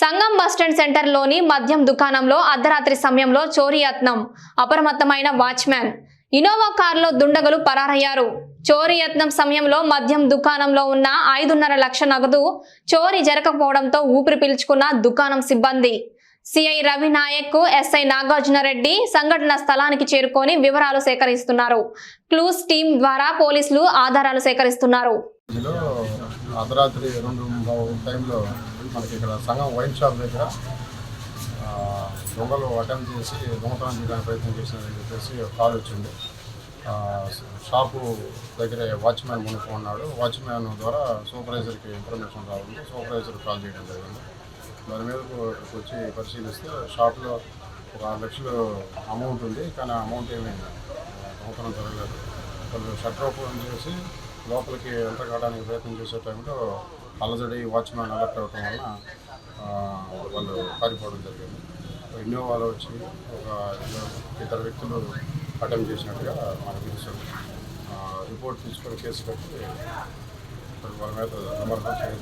సంగం bus stand సెంటర్లోని మద్యం దుకాణంలో అర్ధరాత్రి సమయంలో చోరీ యత్నం. అప్రమత్తమైన వాచ్మ్యాన్. ఇనోవా కారులో దుండగులు పరారయ్యారు. చోరీ యత్నం సమయంలో మద్యం దుకాణంలో ఉన్న ఐదున్నర లక్ష నగదు చోరీ జరగకపోవడంతో ఊపిరి పీల్చుకున్న దుకాణం సిబ్బంది. సిఐ రవి నాయక్ ఎస్ఐ నాగార్జునరెడ్డి సంఘటన స్థలానికి చేరుకొని వివరాలు సేకరిస్తున్నారు. క్లూస్ టీం ద్వారా పోలీసులు ఆధారాలు సేకరిస్తున్నారు. అర్ధరాత్రి రెండు టైంలో మనకి ఇక్కడ సంఘం వైన్ షాప్ దగ్గర దొంగలు అటెంప్ట్ చేసి దొంగతనం చేయడానికి ప్రయత్నం చేసినారని చెప్పేసి కాల్ వచ్చింది. షాపు దగ్గరే వాచ్మ్యాన్ మునుకు ఉన్నాడు వాచ్మ్యాన్ ద్వారా సూపర్వైజర్కి ఇన్ఫర్మేషన్ రావాలి సూపర్వైజర్ కాల్ చేయడం జరిగింది. దాని మీద ఇక్కడికి వచ్చి పరిశీలిస్తే షాప్లో ఒక ఆరు లక్షలు అమౌంట్ ఉంది. కానీ ఆ అమౌంట్ ఏమీ దొంగతనం జరగలేదు. వాళ్ళు షట్టర్ ఓపెన్ చేసి లోపలికి ఎంటర్ కావడానికి ప్రయత్నం చేసే టైంలో అలజడి వాచ్మ్యాన్ అలర్ట్ అవ్వటం వలన వాళ్ళు పారిపోవడం జరిగింది. ఇన్నోవాలో వచ్చి ఒక ఇద్దరు వ్యక్తులు అటెంప్ట్ చేసినట్టుగా మనకు తెలుసు రిపోర్ట్ తీసుకొని కేసు పెట్టి వాళ్ళ మీద నెంబర్ చర్య